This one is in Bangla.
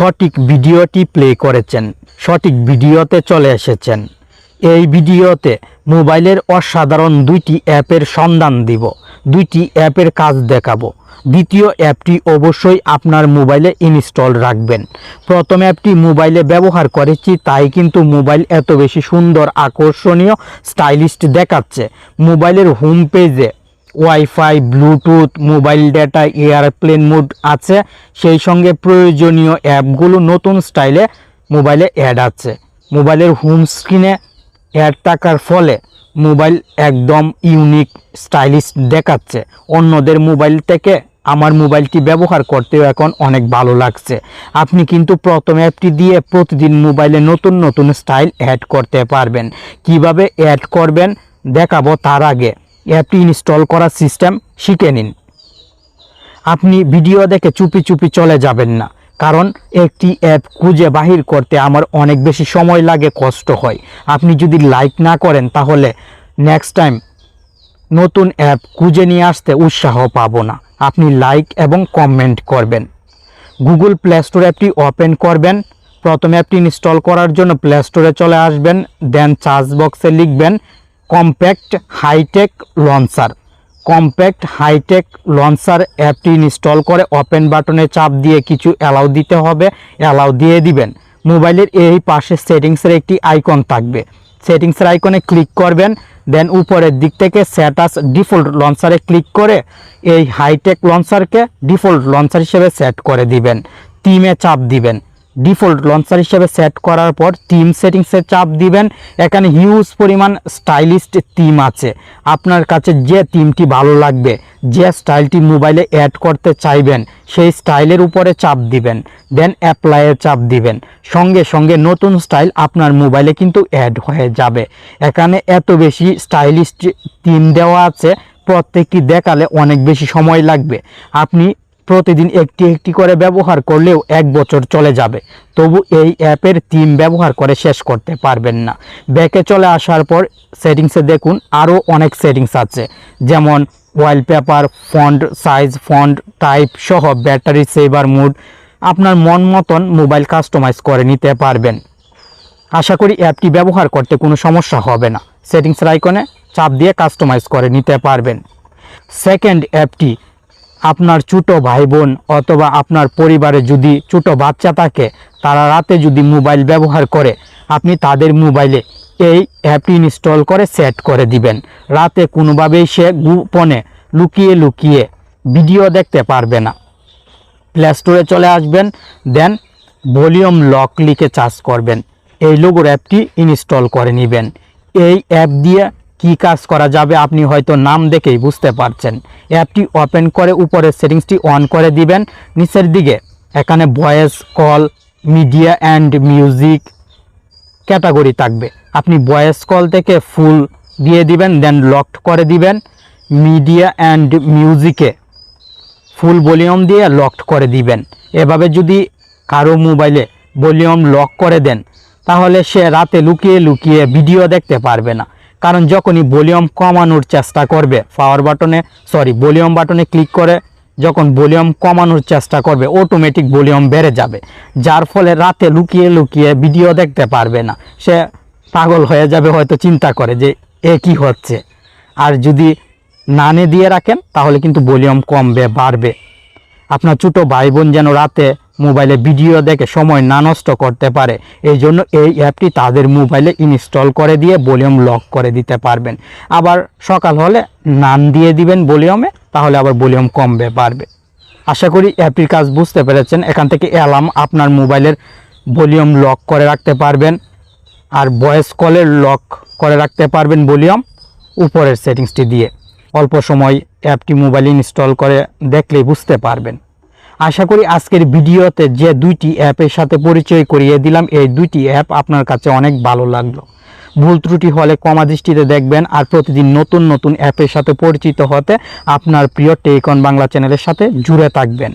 সঠিক ভিডিওটি প্লে করেছেন, সঠিক ভিডিওতে চলে এসেছেন। এই ভিডিওতে মোবাইলের অসাধারণ দুইটি অ্যাপের সন্ধান দিব, দুইটি অ্যাপের কাজ দেখাবো। দ্বিতীয় অ্যাপটি অবশ্যই আপনার মোবাইলে ইনস্টল রাখবেন। প্রথম অ্যাপটি মোবাইলে ব্যবহার করেছি, তাই কিন্তু মোবাইল এত বেশি সুন্দর, আকর্ষণীয়, স্টাইলিস্ট দেখাচ্ছে। মোবাইলের হোম পেজে wifi Bluetooth mobile data airplane mode আছে। সেই সঙ্গে প্রয়োজনীয় অ্যাপগুলো নতুন স্টাইলে মোবাইলে অ্যাড আছে। মোবাইলের হোম স্ক্রিনে অ্যাড থাকার ফলে মোবাইল একদম ইউনিক স্টাইলিশ দেখাচ্ছে। অন্যদের মোবাইল থেকে আমার মোবাইলটি ব্যবহার করতেও এখন অনেক ভালো লাগছে। আপনি কিন্তু প্রথম অ্যাপটি দিয়ে প্রতিদিন মোবাইলে নতুন নতুন স্টাইল অ্যাড করতে পারবেন। কীভাবে অ্যাড করবেন দেখাবো তার আগে। অ্যাপটি ইনস্টল করার সিস্টেম শিখে নিন। আপনি ভিডিও দেখে চুপি চুপি চলে যাবেন না, কারণ একটি অ্যাপ খুঁজে বাহির করতে আমার অনেক বেশি সময় লাগে, কষ্ট হয়। আপনি যদি লাইক না করেন, তাহলে নেক্সট টাইম নতুন অ্যাপ খুঁজে নিয়ে আসতে উৎসাহ পাবো না। আপনি লাইক এবং কমেন্ট করবেন। গুগল প্লে স্টোর অ্যাপটি ওপেন করবেন। প্রথমে অ্যাপটি ইনস্টল করার জন্য প্লে স্টোরে চলে আসবেন দেন চার্জ বক্সে লিখবেন compact hitech launcher. Compact hitech launcher অ্যাপটি ইনস্টল করে ওপেন বাটনে চাপ দিয়ে কিছু অ্যালাউ দিতে হবে, অ্যালাউ দিয়ে দিবেন। মোবাইলের এই পাশে সেটিংসের একটি আইকন থাকবে। সেটিংসের আইকনে ক্লিক করবেন, দেন উপরের দিক থেকে স্যাটাস ডিফল্ট লঞ্চারে ক্লিক করে এই হাইটেক লঞ্চারকে ডিফল্ট লঞ্চার হিসেবে সেট করে দিবেন। টিমে চাপ দিবেন। ডিফল্ট লঞ্চার হিসেবে সেট করার পর টিম সেটিংসে চাপ দিবেন। এখানে হিউজ পরিমাণ স্টাইলিস্ট টিম আছে। আপনার কাছে যে টিমটি ভালো লাগবে, যে স্টাইলটি মোবাইলে অ্যাড করতে চাইবেন, সেই স্টাইলের উপরে চাপ দিবেন। দেন অ্যাপ্লাইয়ে চাপ দিবেন। সঙ্গে সঙ্গে নতুন স্টাইল আপনার মোবাইলে কিন্তু অ্যাড হয়ে যাবে। এখানে এত বেশি স্টাইলিস্ট টিম দেওয়া আছে, প্রত্যেকটি দেখালে অনেক বেশি সময় লাগবে। আপনি প্রতিদিন একটি একটি করে ব্যবহার করলেও এক বছর চলে যাবে। তবু এই অ্যাপের থিম ব্যবহার করে শেষ করতে পারবেন না। ব্যাকে চলে আসার পর সেটিংসে দেখুন আরও অনেক সেটিংস আছে। যেমন wallpaper font size font type সহ ব্যাটারি সেভার মুড আপনার মন মতন মোবাইল কাস্টমাইজ করে নিতে পারবেন। আশা করি অ্যাপটি ব্যবহার করতে কোনো সমস্যা হবে না। সেটিংস আইকনে চাপ দিয়ে কাস্টমাইজ করে নিতে পারবেন। সেকেন্ড অ্যাপটি আপনার ছোটো ভাই বোন অথবা আপনার পরিবারে যদি ছোটো বাচ্চা থাকে, তারা রাতে যদি মোবাইল ব্যবহার করে, আপনি তাদের মোবাইলে এই অ্যাপটি ইনস্টল করে সেট করে দিবেন। রাতে কোনোভাবেই সে গোপনে লুকিয়ে লুকিয়ে ভিডিও দেখতে পারবে না। প্লে স্টোরে চলে আসবেন, দেন ভলিউম লক লিখে চার্জ করবেন। এই লোগোর অ্যাপটি ইনস্টল করে নেবেন। এই অ্যাপ দিয়ে কি কাজ করা যাবে আপনি হয়তো নাম দেখেই বুঝতে পারছেন। অ্যাপটি ওপেন করে উপরের সেটিংসটি অন করে দিবেন। নিচের দিকে, এখানে voice, call, media and music category থাকবে। আপনি ভয়েস কল থেকে ফুল দিয়ে দিবেন, দেন লকড করে দিবেন। মিডিয়া অ্যান্ড মিউজিকে ফুল ভলিউম দিয়ে লকড করে দিবেন। এভাবে যদি কারও মোবাইলে ভলিউম লক করে দেন, তাহলে সে রাতে লুকিয়ে লুকিয়ে ভিডিও দেখতে পারবে না। কারণ যখনই ভলিউম কমানোর চেষ্টা করবে পাওয়ার বাটনে সরি ভলিউম বাটনে ক্লিক করে, যখন ভলিউম কমানোর চেষ্টা করবে অটোমেটিক ভলিউম বেড়ে যাবে। যার ফলে রাতে লুকিয়ে লুকিয়ে ভিডিও দেখতে পারবে না। সে পাগল হয়ে যাবে, হয়তো চিন্তা করে যে এ কি হচ্ছে। আর যদি নানে দিয়ে রাখেন, তাহলে কিন্তু ভলিউম কমবে, বাড়বে। আপনার ছোটো ভাই বোন যেন রাতে মোবাইলে ভিডিও দেখে সময় না নষ্ট করতে পারে। এই জন্য এই অ্যাপটি তাদের মোবাইলে ইনস্টল করে দিয়ে ভলিউম লক করে দিতে পারবেন। আবার সকাল হলে নান দিয়ে দিবেন ভলিউমে, তাহলে আবার ভলিউম কমবে, বাড়বে। আশা করি অ্যাপটির কাজ বুঝতে পেরেছেন। এখান থেকে অ্যালার্ম আপনার মোবাইলের ভলিউম লক করে রাখতে পারবেন আর ভয়েস কলের লক করে রাখতে পারবেন ভলিউম উপরের সেটিংসটি দিয়ে। অল্প সময় অ্যাপটি মোবাইল ইনস্টল করে দেখলেই বুঝতে পারবেন। আশা করি আজকের ভিডিওতে যে দুইটি অ্যাপের সাথে পরিচয় করিয়ে দিলাম, এই দুইটি অ্যাপ আপনার কাছে অনেক ভালো লাগল। ভুল ত্রুটি হলে কমা দৃষ্টিতে দেখবেন আর প্রতিদিন নতুন নতুন অ্যাপের সাথে পরিচিত হতে আপনার প্রিয় টেকন বাংলা চ্যানেলের সাথে জুড়ে থাকবেন।